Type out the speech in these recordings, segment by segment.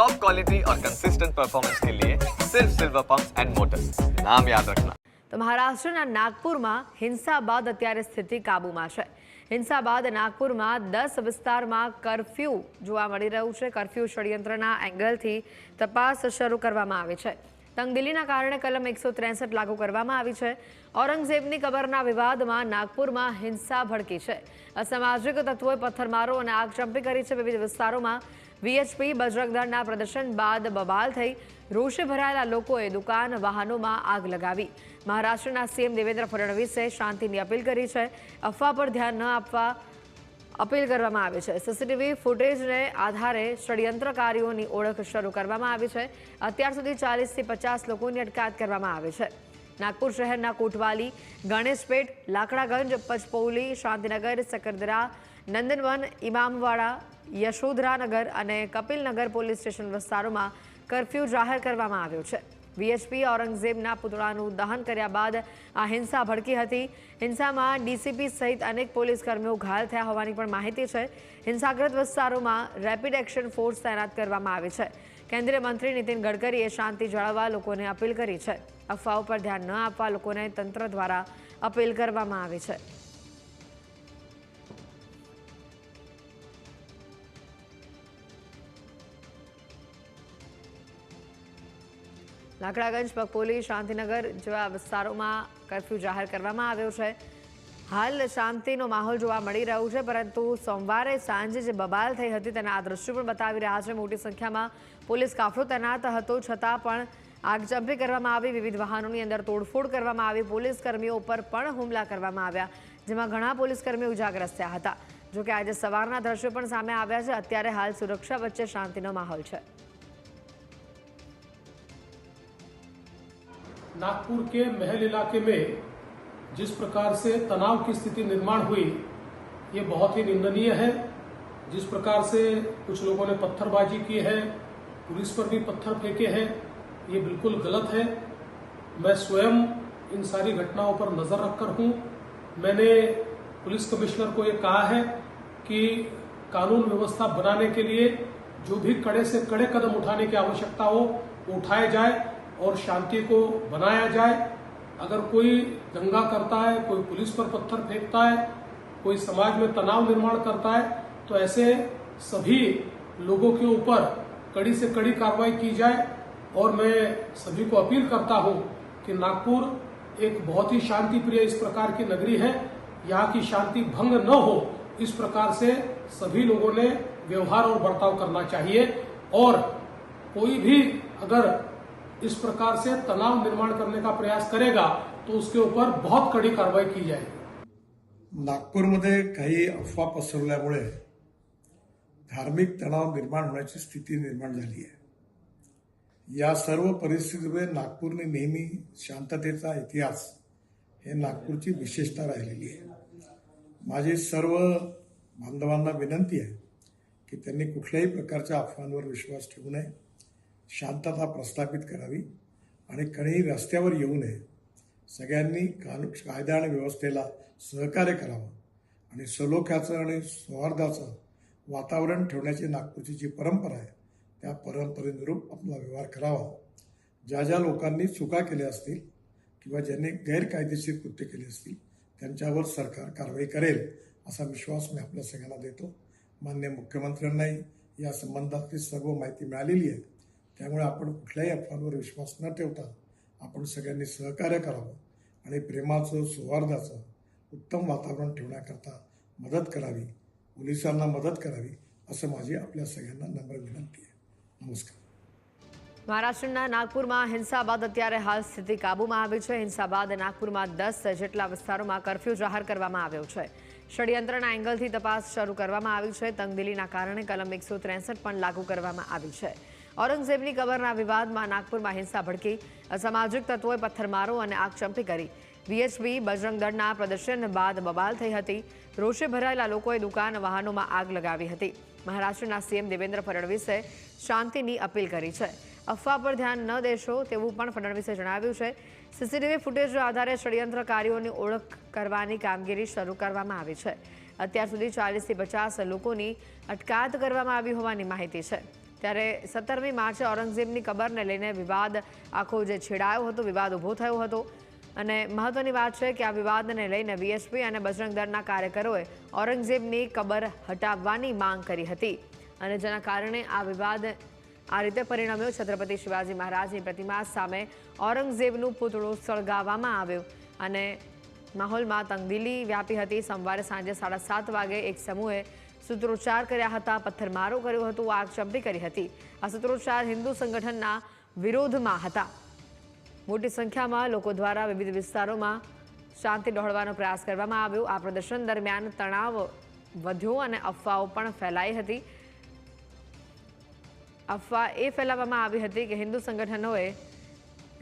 Top quality और consistent performance के लिए सिर्फ सिल्वर पंप एंड मोटर्स नाम याद रखना તો મહારાષ્ટ્રના નાગપુરમાં હિંસા બાદ અત્યારે સ્થિતિ કાબૂમાં છે હિંસા બાદ નાગપુરમાં દસ વિસ્તારમાં કરફ્યુ જોવા મળી રહ્યું છે કરફ્યુ ષડયંત્રના એંગલથી તપાસ શરૂ કરવામાં આવી છે તંગદિલીના કારણે કલમ એકસો ત્રેસઠ લાગુ કરવામાં આવી છે ઔરંગઝેબની કબરના વિવાદમાં નાગપુરમાં હિંસા ભડકી છે અસામાજિક તત્વોએ પથ્થરમારો અને આગચંપી કરી છે વિવિધ વિસ્તારોમાં વીએચપી બજરંગદળના પ્રદર્શન બાદ બબાલ થઈ રોષે ભરાયેલા લોકોએ દુકાન વાહનોમાં આગ લગાવી. મહારાષ્ટ્રના સીએમ દેવેન્દ્ર ફડણવીસે શાંતિની અપીલ કરી છે. અફવા પર ધ્યાન ન આપવા અપીલ કરવામાં આવી છે. સીસીટીવી ફૂટેજને આધારે ષડયંત્રકારીઓની ઓળખ શરૂ કરવામાં આવી છે. અત્યાર સુધી ચાલીસથી પચાસ લોકોની અટકાયત કરવામાં આવી છે. નાગપુર શહેરના કોટવાલી, ગણેશપેટ, લાકડાગંજ, પચપૌલી, શાંતિનગર, સકરદરા નંદનવન ઇમામવાડા યશોધરાનગર અને કપિલનગર પોલીસ સ્ટેશન વિસ્તારોમાં કરફ્યુ જાહેર કરવામાં આવ્યો છે. વીએચપી ઔરંગઝેબના પુતળાનું દહન કર્યા બાદ આ હિંસા ભડકી હતી. હિંસામાં ડીસીપી સહિત અનેક પોલીસ કર્મીઓ ઘાયલ થયા હોવાની પણ માહિતી છે. હિંસાગ્રસ્ત વિસ્તારોમાં રેપિડ એક્શન ફોર્સ તૈનાત કરવામાં આવી છે. કેન્દ્રીય મંત્રી નીતિન ગડકરીએ શાંતિ જાળવવા લોકોને અપીલ કરી છે. અફવાઓ પર ધ્યાન ન આપવા લોકોને તંત્ર દ્વારા અપીલ કરવામાં આવી છે. લાકડાગંજ પગપોલી શાંતિનગર જેવા વિસ્તારોમાં કરફ્યુ જાહેર કરવામાં આવ્યો છે. હાલ શાંતિનો માહોલ જોવા મળી રહ્યો છે, પરંતુ સોમવારે સાંજે જે બબાલ થઈ હતી તેના આ દ્રશ્યો પણ બતાવી રહ્યા છે. મોટી સંખ્યામાં પોલીસ કાફલો તૈનાત હતો, છતાં પણ આગજંપી કરવામાં આવી. વિવિધ વાહનોની અંદર તોડફોડ કરવામાં આવી. પોલીસ કર્મીઓ ઉપર પણ હુમલા કરવામાં આવ્યા, જેમાં ઘણા પોલીસ કર્મીઓ ઇજાગ્રસ્ત થયા હતા. જોકે આજે સવારના દ્રશ્યો પણ સામે આવ્યા છે. અત્યારે હાલ સુરક્ષા વચ્ચે શાંતિનો માહોલ છે. नागपुर के महल इलाके में जिस प्रकार से तनाव की स्थिति निर्माण हुई, ये बहुत ही निंदनीय है। जिस प्रकार से कुछ लोगों ने पत्थरबाजी की है, पुलिस पर भी पत्थर फेंके हैं, ये बिल्कुल गलत है। मैं स्वयं इन सारी घटनाओं पर नज़र रखकर हूँ। मैंने पुलिस कमिश्नर को ये कहा है कि कानून व्यवस्था बनाने के लिए जो भी कड़े से कड़े कदम उठाने की आवश्यकता हो, वो उठाए जाए। और शांति को बनाया जाए। अगर कोई दंगा करता है, कोई पुलिस पर पत्थर फेंकता है, कोई समाज में तनाव निर्माण करता है तो ऐसे सभी लोगों के ऊपर कड़ी से कड़ी कार्रवाई की जाए। और मैं सभी को अपील करता हूँ कि नागपुर एक बहुत ही शांति प्रिय इस प्रकार की नगरी है। यहाँ की शांति भंग न हो, इस प्रकार से सभी लोगों ने व्यवहार और बर्ताव करना चाहिए। और कोई भी अगर इस प्रकार से तनाव निर्माण करने का प्रयास करेगा तो उसके ऊपर बहुत कड़ी कार्रवाई की जाएगी। नागपूरमध्ये काही अफवा पसरल्यामुळे धार्मिक तणाव निर्माण होण्याची स्थिती निर्माण झाली आहे. या सर्व परिस्थितीमुळे नागपूरने नेहमी शांततेचा इतिहास हे नागपूरची विशेषता राहिलेली आहे. माझी सर्व बांधवांना विनंती आहे की त्यांनी कुठल्याही प्रकारच्या अफवांवर विश्वास ठेवू नये. शांतता प्रस्थापित करावी आणि कणीही रस्त्यावर येऊ नये. सगळ्यांनी कानू कायदा आणि व्यवस्थेला सहकार्य करावं आणि सलोख्याचं आणि सौहार्दाचं वातावरण ठेवण्याची नागपूरची जी परंपरा आहे त्या परंपरेनुरूप आपला व्यवहार करावा. ज्या ज्या लोकांनी चुका केल्या असतील किंवा ज्यांनी गैरकायदेशीर कृत्य केली असतील त्यांच्यावर सरकार कारवाई करेल असा विश्वास मी आपल्या सगळ्यांना देतो. मान्य मुख्यमंत्र्यांनाही या संबंधातली सर्व माहिती मिळालेली आहे. त्यामुळे आपण कुठल्याही अफवांवर विश्वास न ठेवता आपण सगळ्यांनी सहकार्य करावं आणि प्रेमाचं सौहार्दाचं उत्तम वातावरण ठेवण्याकरता मदत करावी पोलिसांना मदत करावी असं माझी आपल्या सगळ्यांना नम्र विनंती आहे नमस्कार મહારાષ્ટ્રના નાગપુરમાં હિંસા બાદ અત્યારે હાલ સ્થિતિ કાબૂમાં આવી છે હિંસા બાદ નાગપુરમાં દસ જેટલા વિસ્તારોમાં કરફ્યુ જાહેર કરવામાં આવ્યો છે ષડયંત્રના એંગલથી તપાસ શરૂ કરવામાં આવી છે તંગદિલીના કારણે કલમ એકસો ત્રેસઠ પણ લાગુ કરવામાં આવી છે ઔરંગઝેબની કબરના વિવાદમાં નાગપુરમાં હિંસા ભડકી. અસામાજિક તત્વોએ પથ્થરમારો અને આગચંપી કરી. વીએચબી બજરંગ દળના પ્રદર્શન બાદ બબાલ થઈ હતી. રોષે ભરાયેલા લોકોએ દુકાન વાહનોમાં આગ લગાવી હતી. મહારાષ્ટ્રના સીએમ દેવેન્દ્ર ફડણવીસે શાંતિની અપીલ કરી છે. અફવા પર ધ્યાન ન દેશો તેવું પણ ફડણવીસે જણાવ્યું છે. સીસીટીવી ફૂટેજ આધારે ષડયંત્રકારીઓની ઓળખ કરવાની કામગીરી શરૂ કરવામાં આવી છે. અત્યાર સુધી ચાલીસથી પચાસ લોકોની અટકાયત કરવામાં આવી હોવાની માહિતી છે. ત્યારે સત્તરમી માર્ચે ઔરંગઝેબની કબરને લઈને વિવાદ આખો જે છેડાયો હતો, વિવાદ ઊભો થયો હતો. અને મહત્વની વાત છે કે આ વિવાદને લઈને વીએસપી અને બજરંગ દળના કાર્યકરોએ ઔરંગઝેબની કબર હટાવવાની માંગ કરી હતી. અને જેના કારણે આ વિવાદ આ રીતે પરિણમ્યો. છત્રપતિ શિવાજી મહારાજની પ્રતિમા સામે ઔરંગઝેબનું પૂતળું સળગાવવામાં આવ્યું. અને માહોલમાં તંગદીલી વ્યાપી હતી. સોમવારે સાંજે સાડા સાત વાગે એક સમૂહે સૂત્રોચ્ચાર કર્યા હતા, પથ્થરમારો કર્યો હતો આગચંપી કરી હતી. આ સૂત્રોચ્ચાર હિન્દુ સંગઠનના વિરોધમાં હતા. મોટી સંખ્યામાં લોકો દ્વારા વિવિધ વિસ્તારોમાં શાંતિ ડહોળવાનો પ્રયાસ કરવામાં આવ્યો. આ પ્રદર્શન દરમિયાન તણાવ વધ્યો અને અફવાઓ પણ ફેલાઈ હતી. અફવા એ ફેલાવવામાં આવી હતી કે હિન્દુ સંગઠનોએ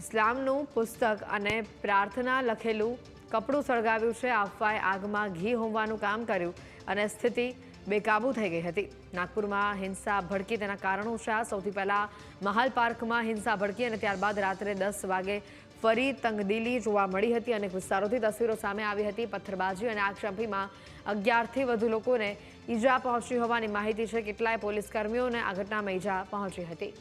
ઇસ્લામનું પુસ્તક અને પ્રાર્થના લખેલું કપડું સળગાવ્યું છે. અફવાએ આગમાં ઘી હોમવાનું કામ કર્યું અને સ્થિતિ બેકાબૂ થઈ ગઈ હતી. નાગપુરમાં હિંસા ભડકી તેના કારણો છે સૌથી પહેલાં મહાલ પાર્કમાં હિંસા ભડકી અને ત્યારબાદ રાત્રે દસ વાગે ફરી તંગદિલી જોવા મળી હતી. અનેક વિસ્તારોથી તસવીરો સામે આવી હતી. પથ્થરબાજી અને આગચંપીમાં અગિયારથી વધુ લોકોને ઈજા પહોંચી હોવાની માહિતી છે. કેટલાય પોલીસ કર્મીઓને આ ઘટનામાં ઈજા પહોંચી હતી.